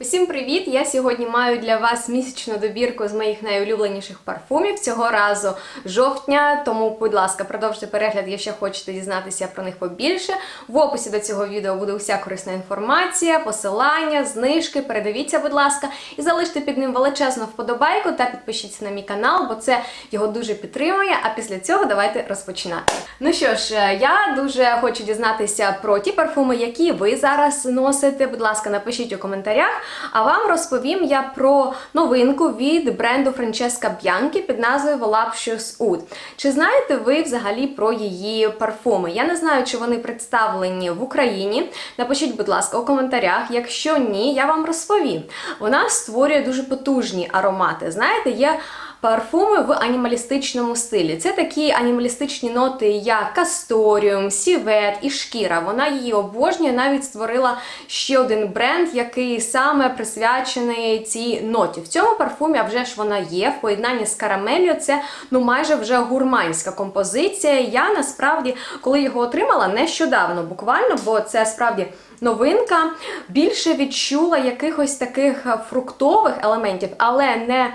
Усім привіт! Я сьогодні маю для вас місячну добірку з моїх найулюбленіших парфумів цього разу жовтня. Тому, будь ласка, продовжуйте перегляд, якщо хочете дізнатися про них побільше. В описі до цього відео буде уся корисна інформація, посилання, знижки. Передивіться, будь ласка, і залиште під ним величезну вподобайку та підпишіться на мій канал, бо це його дуже підтримує. А після цього давайте розпочинати. Ну що ж, е, я дуже хочу дізнатися про ті парфуми, які ви зараз носите. Будь ласка, напишіть у коментарях. А вам розповім я про новинку від бренду Франческа Б'янкі під назвою Voluptuous Oud. Чи знаєте ви взагалі про її парфуми? Я не знаю, чи вони представлені в Україні. Напишіть, будь ласка, у коментарях. Якщо ні, я вам розповім. Вона створює дуже потужні аромати. Знаєте, є. Парфуми в анімалістичному стилі. Це такі анімалістичні ноти, як касторіум, сівет і шкіра. Вона її обожнює, навіть створила ще один бренд, який саме присвячений цій ноті. В цьому парфумі а вже ж вона є в поєднанні з карамелью. Це ну майже вже гурманська композиція. Я насправді, коли його отримала, нещодавно буквально, бо це справді. Новинка більше відчула якихось таких фруктових елементів, але не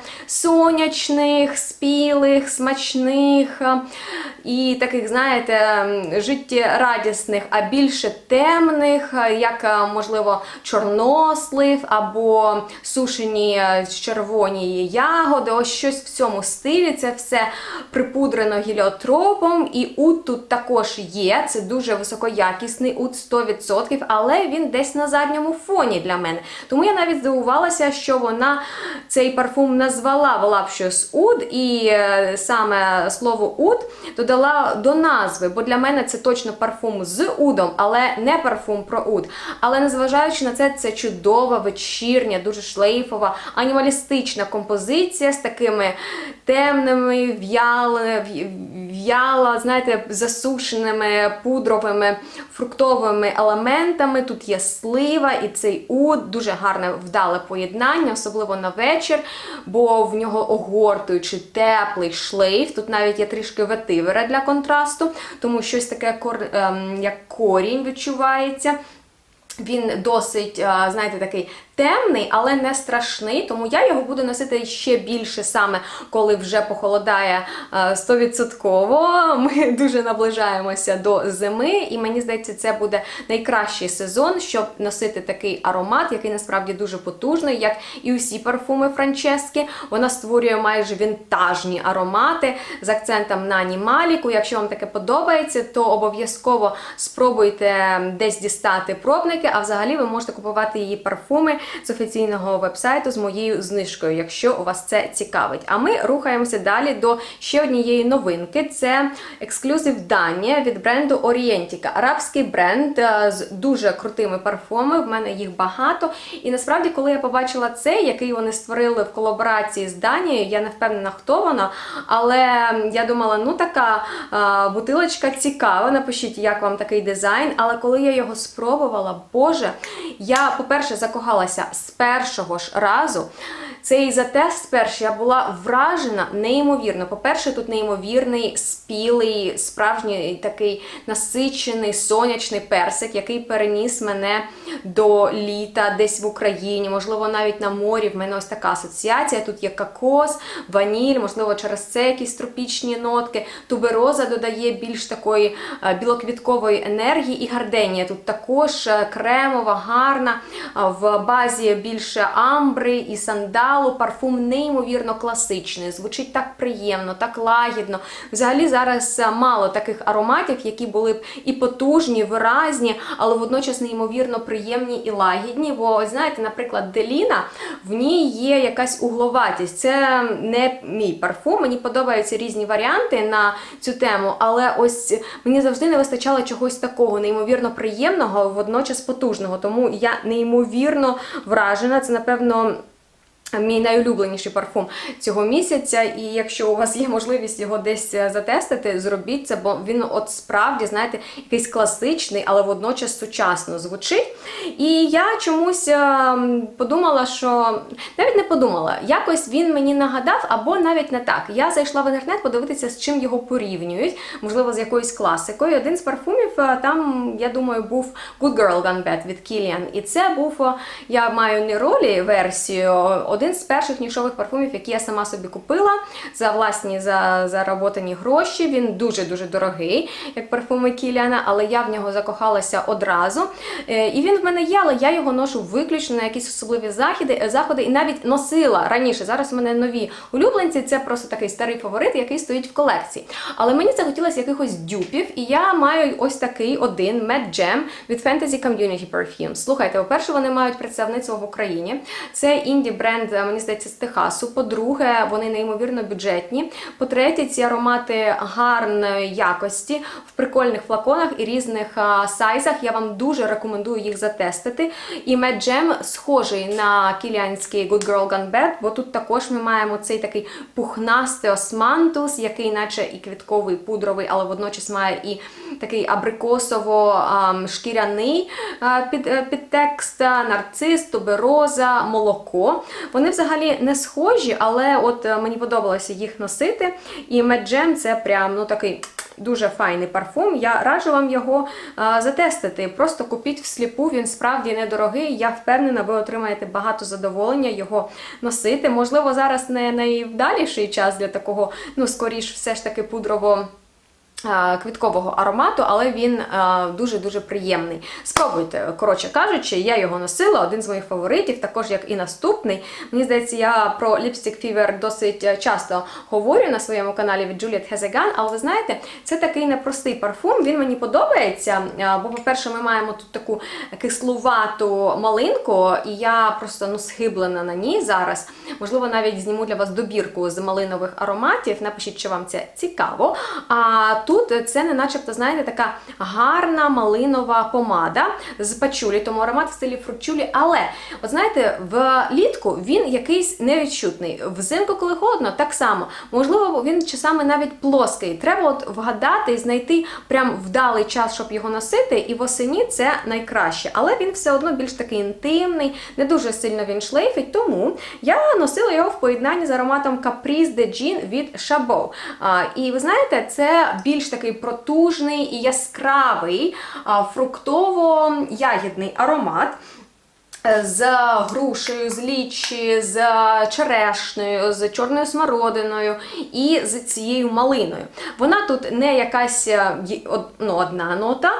сонячних, спілих, смачних і таких, знаєте, життєрадісних, а більше темних, як, можливо, чорнослив або сушені червоні ягоди. Ось щось в цьому стилі. Це все припудрено гіліотропом. І ут тут також є. Це дуже високоякісний ут 100%, але він десь на задньому фоні для мене. Тому я навіть здивувалася, що вона цей парфум назвала Oud, і е, саме слово уд додала до назви, бо для мене це точно парфум з удом, але не парфум про уд. Але незважаючи на це, це чудова, вечірня, дуже шлейфова, анімалістична композиція з такими темними, в'ялими, в'яла, знаєте, засушеними пудровими фруктовими елементами. Тут є слива і цей уд, дуже гарне вдале поєднання, особливо на вечір, бо в нього огортуючий теплий шлейф. Тут навіть є трішки ветивера для контрасту, тому щось таке ем, як корінь відчувається. Він досить, знаєте, такий темний, але не страшний, тому я його буду носити ще більше саме, коли вже похолодає 100%. Ми дуже наближаємося до зими, і мені здається, це буде найкращий сезон, щоб носити такий аромат, який насправді дуже потужний, як і усі парфуми Франчески. Вона створює майже вінтажні аромати з акцентом на анімаліку. Якщо вам таке подобається, то обов'язково спробуйте десь дістати пробники, а взагалі ви можете купувати її парфуми з офіційного вебсайту з моєю знижкою, якщо вас це цікавить. А ми рухаємося далі до ще однієї новинки: це ексклюзив Данія від бренду Орієнтіка. Арабський бренд е, з дуже крутими парфумами. В мене їх багато. І насправді, коли я побачила цей, який вони створили в колаборації з Данією, я не впевнена, хто вона. Але я думала, ну така а, бутилочка цікава. Напишіть, як вам такий дизайн. Але коли я його спробувала, Боже, я, по-перше, закохалася з першого ж разу. Цей затест перший я була вражена неймовірно. По-перше, тут неймовірний, спілий, справжній такий насичений сонячний персик, який переніс мене до літа десь в Україні, можливо, навіть на морі. В мене ось така асоціація. Тут є кокос, ваніль, можливо, через це якісь тропічні нотки. Тубероза додає більш такої білоквіткової енергії, і гарденія тут також кремова, гарна, в базі більше амбри і сандалу. Парфум неймовірно класичний, звучить так приємно, так лагідно. Взагалі зараз мало таких ароматів, які були б і потужні, виразні, але водночас неймовірно приємні і лагідні. Бо, знаєте, наприклад, Деліна, в ній є якась угловатість. Це не мій парфум. Мені подобаються різні варіанти на цю тему, але ось мені завжди не вистачало чогось такого, неймовірно приємного, водночас потужного. Тому я неймовірно вражена. Це, напевно. Мій найулюбленіший парфум цього місяця, і якщо у вас є можливість його десь е, затестити, зробіть це, бо він от справді, знаєте, якийсь класичний, але водночас сучасно звучить. І я чомусь е, подумала, що навіть не подумала, якось він мені нагадав, або навіть не так. Я зайшла в інтернет подивитися, з чим його порівнюють, можливо, з якоюсь класикою. Один з парфумів е, там, я думаю, був Good Girl Gone Bad від Kilian. І це був, е, я маю не ролі версію, один з перших нішових парфумів, які я сама собі купила за власні за, заработані гроші. Він дуже-дуже дорогий, як парфуми Кіліана, але я в нього закохалася одразу. Е, І він в мене є, але я його ношу виключно на якісь особливі заходи, е, заходи і навіть носила раніше. Зараз в мене нові улюбленці. Це просто такий старий фаворит, який стоїть в колекції. Але мені захотілося якихось дюпів, і я маю ось такий один Mad Jam від Fantasy Community Perfume. Слухайте, по-перше, вони мають представництво в Україні. Це інді бренд, мені здається, з Техасу. По-друге, вони неймовірно бюджетні. По-третє, ці аромати гарної якості в прикольних флаконах і різних а, сайзах. Я вам дуже рекомендую їх затестити. І Mad Jam схожий на кіліанський Good Girl Gone Bad, бо тут також ми маємо цей такий пухнастий османтус, який наче і квітковий, пудровий, але водночас має і такий абрикосово-шкіряний е, підтекст, нарцис, тубероза, молоко. Вони взагалі не схожі, але от е, мені подобалося їх носити. І Jam це прям ну такий. Дуже файний парфум. Я раджу вам його а, затестити. Просто купіть всліпу, він справді недорогий. Я впевнена, ви отримаєте багато задоволення його носити. Можливо, зараз не найвдаліший час для такого, ну, скоріш, все ж таки пудрово. А, Квіткового аромату, але він дуже-дуже приємний. Спробуйте, коротше кажучи, я його носила, один з моїх фаворитів, також як і наступний. Мені здається, я про Lipstick Fever досить часто говорю на своєму каналі від Juliet Hezegan, але ви знаєте, це такий непростий парфум, він мені подобається, бо, по-перше, ми маємо тут таку кислувату малинку, і я просто ну, схиблена на ній зараз. Можливо, навіть зніму для вас добірку з малинових ароматів. Напишіть, чи вам це цікаво. А тут це не начебто, знаєте, така гарна малинова помада з пачулі, тому аромат в стилі фручулі. Але, от знаєте, влітку він якийсь невідчутний. Взимку, коли холодно, так само. Можливо, він часами навіть плоский. Треба от вгадати і знайти прям вдалий час, щоб його носити, і восені це найкраще. Але він все одно більш такий інтимний, не дуже сильно він шлейфить, тому я носила його в поєднанні з ароматом Caprice de Jean від Chabot. І ви знаєте, це більш такий протужний і яскравий фруктово-ягідний аромат. З грушею, з лічі, з черешнею, з чорною смородиною і з цією малиною. Вона тут не якась е, ну, одна нота,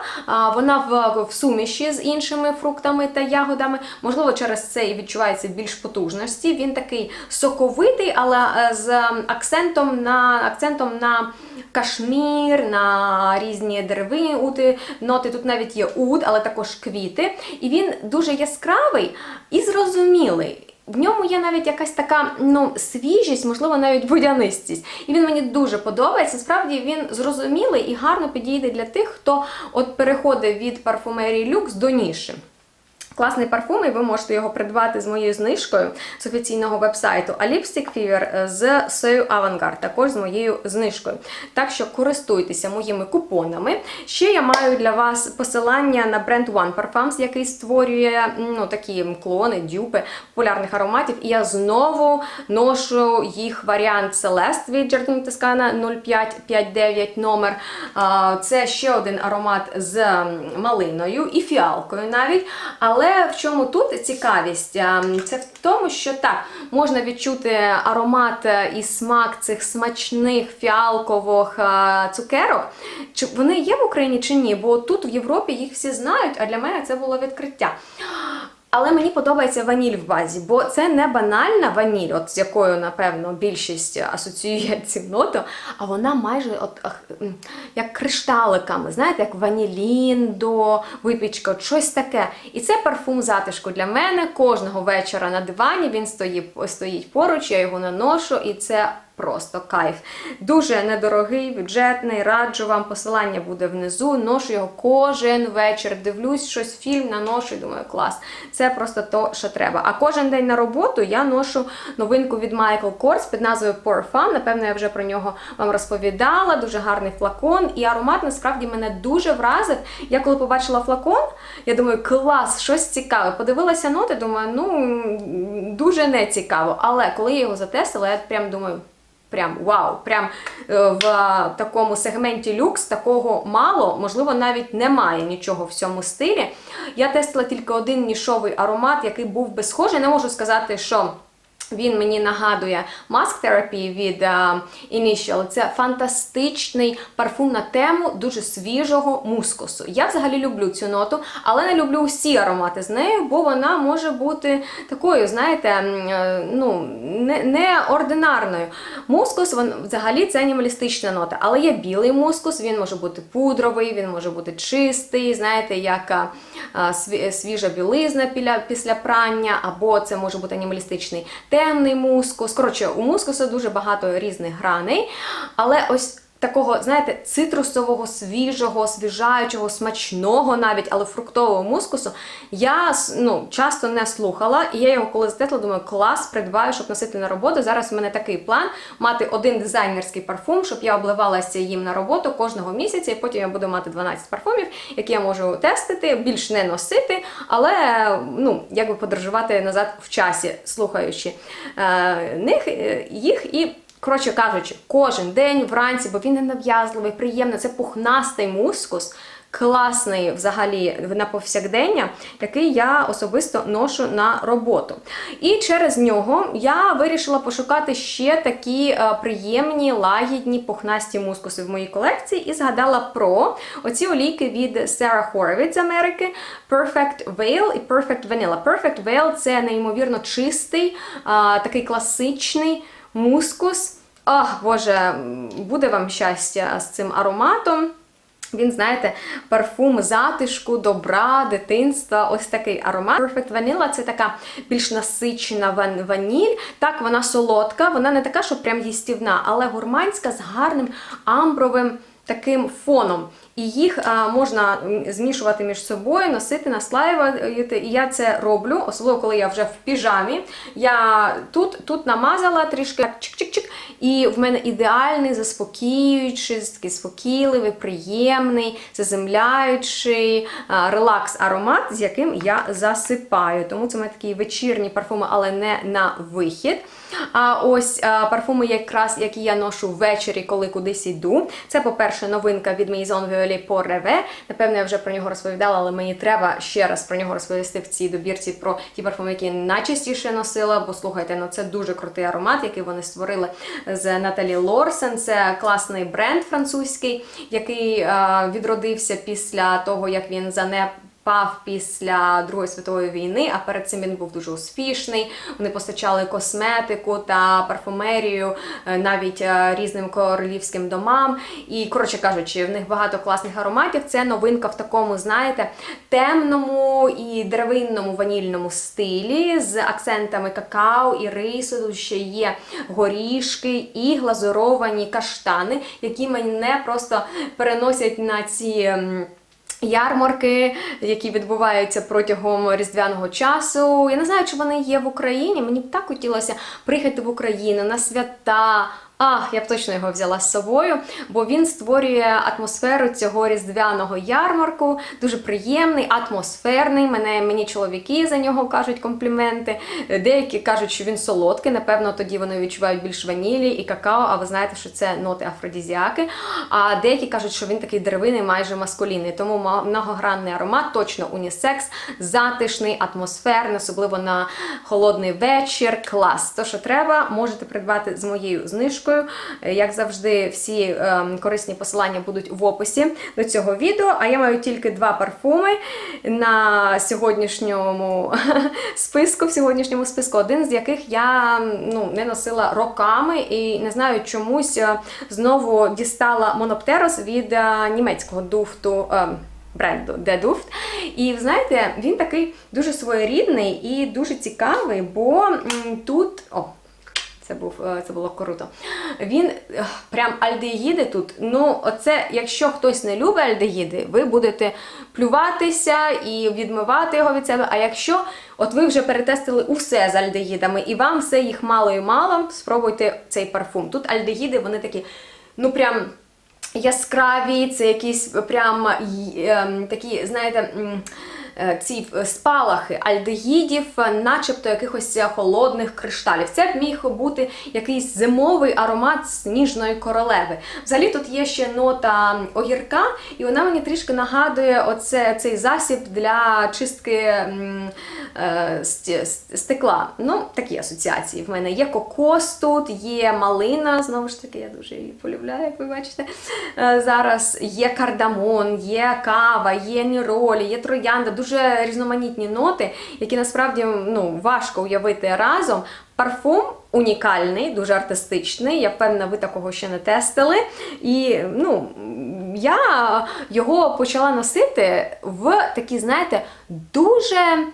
вона в, в суміші з іншими фруктами та ягодами. Можливо, через це і відчувається більш потужності. Він такий соковитий, але е, з акцентом на акцентом на кашмір, на різні деревинні ути, ноти. Тут навіть є уд, але також квіти. І він дуже яскравий і зрозумілий. В ньому є навіть якась така ну, свіжість, можливо, навіть будянистість. І він мені дуже подобається. Справді він зрозумілий і гарно підійде для тих, хто от переходить від парфумерії люкс до ніші. Класний парфум, і ви можете його придбати з моєю знижкою з офіційного вебсайту. А Lipstick Fever з Сею Avantgarde також з моєю знижкою. Так що користуйтеся моїми купонами. Ще я маю для вас посилання на бренд One Parfums, який створює ну, такі клони, дюпи популярних ароматів. І я знову ношу їх варіант Celeste від Giardino Toscana 0559 номер. Це ще один аромат з малиною і фіалкою навіть. Але в чому тут цікавість? Це в тому, що так, можна відчути аромат е, і смак цих смачних фіалкових е, цукерок. Чи вони є в Україні чи ні? Бо тут в Європі їх всі знають, а для мене це було відкриття. Але мені подобається ваніль в базі, бо це не банальна ваніль, от з якою, напевно, більшість асоціює цю ноту, а вона майже от, як кришталиками, знаєте, як ванілін до випічки, от щось таке. І це парфум затишку для мене. Кожного вечора на дивані він стоїть, стоїть поруч, я його наношу, і це просто кайф. Дуже недорогий, бюджетний, раджу вам. Посилання буде внизу. Ношу його кожен вечір. Дивлюсь щось, фільм наношу і думаю, клас. Це просто то, що треба. А кожен день на роботу я ношу новинку від Michael Kors під назвою Pore Fun. Напевно, я вже про нього вам розповідала. Дуже гарний флакон. І аромат насправді мене дуже вразив. Я коли побачила флакон, я думаю, клас, щось цікаве. Подивилася ноти, думаю, ну дуже не цікаво. Але коли я його затестила, я прям думаю. Прям вау, прям е, в такому сегменті люкс такого мало, можливо, навіть немає нічого в цьому стилі. Я тестила тільки один нішовий аромат, який був би схожий. Не можу сказати, що. Він мені нагадує Mask Therapy від uh, Initial. Це фантастичний парфум на тему дуже свіжого мускусу. Я взагалі люблю цю ноту, але не люблю усі аромати з нею, бо вона може бути такою, знаєте, е, ну, не, неординарною. Мускус він, взагалі це анімалістична нота, але є білий мускус, він може бути пудровий, він може бути чистий, знаєте, як а, свіжа білизна після прання, або це може бути анімалістичний темний мускус. Коротше, у мускуса дуже багато різних граней. Але ось такого, знаєте, цитрусового, свіжого, освіжаючого, смачного навіть, але фруктового мускусу я ну, часто не слухала. І я його коли затетла, думаю, клас, придбаю, щоб носити на роботу. Зараз в мене такий план мати один дизайнерський парфум, щоб я обливалася їм на роботу кожного місяця, і потім я буду мати 12 парфумів, які я можу тестити, більш не носити, але ну, якби подорожувати назад в часі, слухаючи е, них, е, їх і. Коротше кажучи, кожен день вранці, бо він не нав'язливий, приємний, це пухнастий мускус, класний взагалі на повсякдення, який я особисто ношу на роботу. І через нього я вирішила пошукати ще такі е, приємні, лагідні, пухнасті мускуси в моїй колекції і згадала про оці олійки від Sarah Horowitz з Америки Perfect Veil і Perfect Vanilla. Perfect Veil це неймовірно чистий, такий класичний мускус. Ах, Боже, буде вам щастя з цим ароматом. Він, знаєте, парфум затишку, добра, дитинства. Ось такий аромат. Perfect Vanilla це така більш насичена ван ваніль. Так, вона солодка, вона не така, що прям їстівна, але гурманська з гарним амбровим таким фоном. І їх можна змішувати між собою, носити, наслаювати. І я це роблю, особливо коли я вже в піжамі. Я тут тут намазала трішки чик-чик-чик, і в мене ідеальний, заспокіюючий, такий спокійливий, приємний, заземляючий релакс-аромат, з яким я засипаю. Тому це мене такі вечірні парфуми, але не на вихід. А ось а, парфуми, якраз які я ношу ввечері, коли кудись йду. Це, по-перше, новинка від Maison Violet Pour Rêve. Напевно, я вже про нього розповідала, але мені треба ще раз про нього розповісти в цій добірці про ті парфуми, які найчастіше носила. Бо слухайте, ну це дуже крутий аромат, який вони створили з Наталі Лорсен. Це класний бренд французький, який а, відродився після того, як він занеп впав після Другої світової війни, а перед цим він був дуже успішний. Вони постачали косметику та парфумерію е, навіть е, різним королівським домам. І, коротше кажучи, в них багато класних ароматів. Це новинка в такому, знаєте, темному і деревинному ванільному стилі з акцентами какао і рису. Тут ще є горішки і глазуровані каштани, які мене просто переносять на ці. Ярмарки, які відбуваються протягом різдвяного часу. Я не знаю, чи вони є в Україні. Мені б так хотілося приїхати в Україну на свята. Ах, я б точно його взяла з собою, бо він створює атмосферу цього різдвяного ярмарку. Дуже приємний, атмосферний. Мене мені чоловіки за нього кажуть компліменти. Деякі кажуть, що він солодкий. Напевно, тоді вони відчувають більш ванілі і какао. А ви знаєте, що це ноти афродізіаки. А деякі кажуть, що він такий деревинний, майже маскулінний. Тому многогранний аромат, точно унісекс, затишний, атмосферний, особливо на холодний вечір. Клас. То, що треба, можете придбати з моєю знижкою знижкою. Як завжди, всі ем, корисні посилання будуть в описі до цього відео. А я маю тільки два парфуми на сьогоднішньому списку, в сьогоднішньому списку, один з яких я ну, не носила роками і не знаю, чомусь е, знову дістала Моноптерос від е, німецького дуфту. Ем, бренду The Duft. І знаєте, він такий дуже своєрідний і дуже цікавий, бо тут. О, Це був е, це було круто. Він е, прям альдегіди тут. Ну, оце, якщо хтось не любить альдегіди, ви будете плюватися і відмивати його від себе. А якщо от ви вже перетестили усе з альдегідами, і вам все їх мало і мало, спробуйте цей парфум. Тут альдегіди, вони такі, ну прям. Яскраві, це якісь прям ем, такі, знаєте, ці е, спалахи альдегідів, е, начебто якихось е, холодних кришталів. Це міг бути якийсь зимовий аромат сніжної королеви. Взагалі тут є ще нота огірка, і вона мені трішки нагадує оце, цей засіб для чистки е, стекла. Ну, такі асоціації в мене. Є кокос тут, є малина, знову ж таки, я дуже її полюбляю, як ви бачите. Е, Зараз є кардамон, є кава, є ніролі, є троянда, дуже різноманітні ноти, які насправді ну, важко уявити разом. Парфум унікальний, дуже артистичний. Я впевнена, ви такого ще не тестили. І ну, я його почала носити в такі, знаєте, дуже.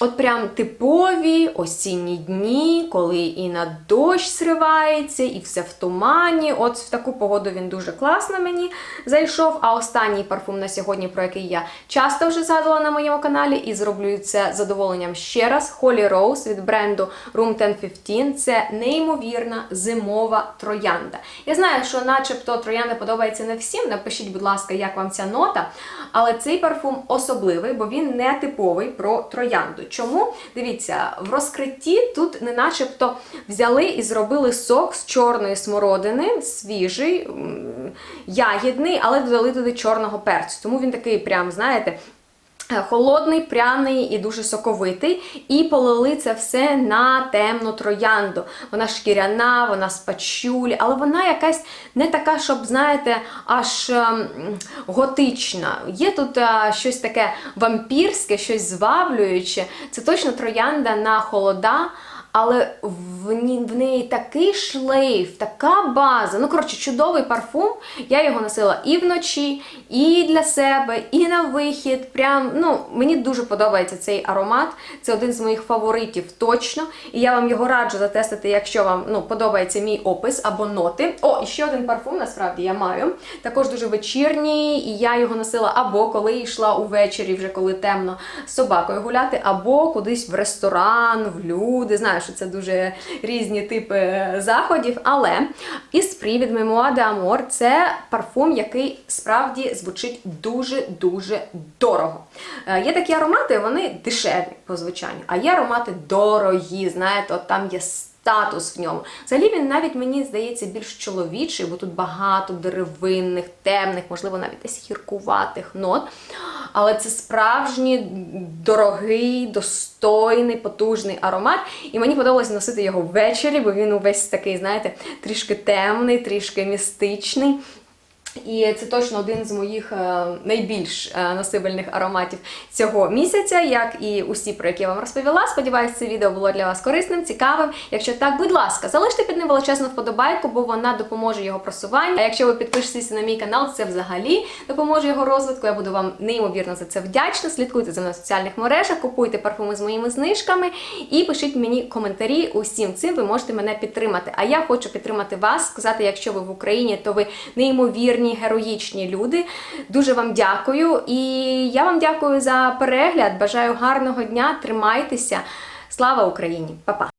От прям типові осінні дні, коли і на дощ зривається, і все в тумані. От в таку погоду він дуже класно мені зайшов. А останній парфум на сьогодні, про який я часто вже згадувала на моєму каналі, і зроблю це задоволенням ще раз. Holy Rose від бренду Room 1015. Це неймовірна зимова троянда. Я знаю, що начебто троянда подобається не всім. Напишіть, будь ласка, як вам ця нота. Але цей парфум особливий, бо він не типовий про троянду. Чому? Дивіться, в розкритті тут не начебто взяли і зробили сок з чорної смородини, свіжий, ягідний, але додали туди чорного перцю. Тому він такий, прям, знаєте. Е, Холодний, пряний і дуже соковитий, і полили це все на темну троянду. Вона шкіряна, вона з пачулі, але вона якась не така, щоб, знаєте, аж ем, готична. Є тут е, щось таке вампірське, щось зваблююче. Це точно троянда на холода. Але в, в неї такий шлейф, така база. Ну, коротше, чудовий парфум. Я його носила і вночі, і для себе, і на вихід. Прям, ну, мені дуже подобається цей аромат. Це один з моїх фаворитів точно. І я вам його раджу затестити, якщо вам ну, подобається мій опис або ноти. О, і ще один парфум, насправді я маю. Також дуже вечірній, і я його носила або коли йшла увечері, вже коли темно з собакою гуляти, або кудись в ресторан, в люди. Знаю, що це дуже різні типи заходів. Але із від Мемуа де Амор – це парфум, який справді звучить дуже-дуже дорого. Е, Є такі аромати, вони дешеві по звучанню, а є аромати дорогі. Знаєте, от там є статус в ньому. Взагалі він навіть мені здається більш чоловічий, бо тут багато деревинних, темних, можливо, навіть десь гіркуватих нот. Але це справжній дорогий, достойний, потужний аромат. І мені подобалось носити його ввечері, бо він увесь такий, знаєте, трішки темний, трішки містичний. І це точно один з моїх е, найбільш е, носибельних ароматів цього місяця, як і усі, про які я вам розповіла. Сподіваюсь, це відео було для вас корисним, цікавим. Якщо так, будь ласка, залиште під ним величезну вподобайку, бо вона допоможе його просуванню. А якщо ви підпишетеся на мій канал, це взагалі допоможе його розвитку. Я буду вам неймовірно за це вдячна. Слідкуйте за мною в соціальних мережах, купуйте парфуми з моїми знижками і пишіть мені коментарі. Усім цим ви можете мене підтримати. А я хочу підтримати вас, сказати, якщо ви в Україні, то ви неймовірні, героїчні люди. Дуже вам дякую. І я вам дякую за перегляд. Бажаю гарного дня. Тримайтеся. Слава Україні! Па-па!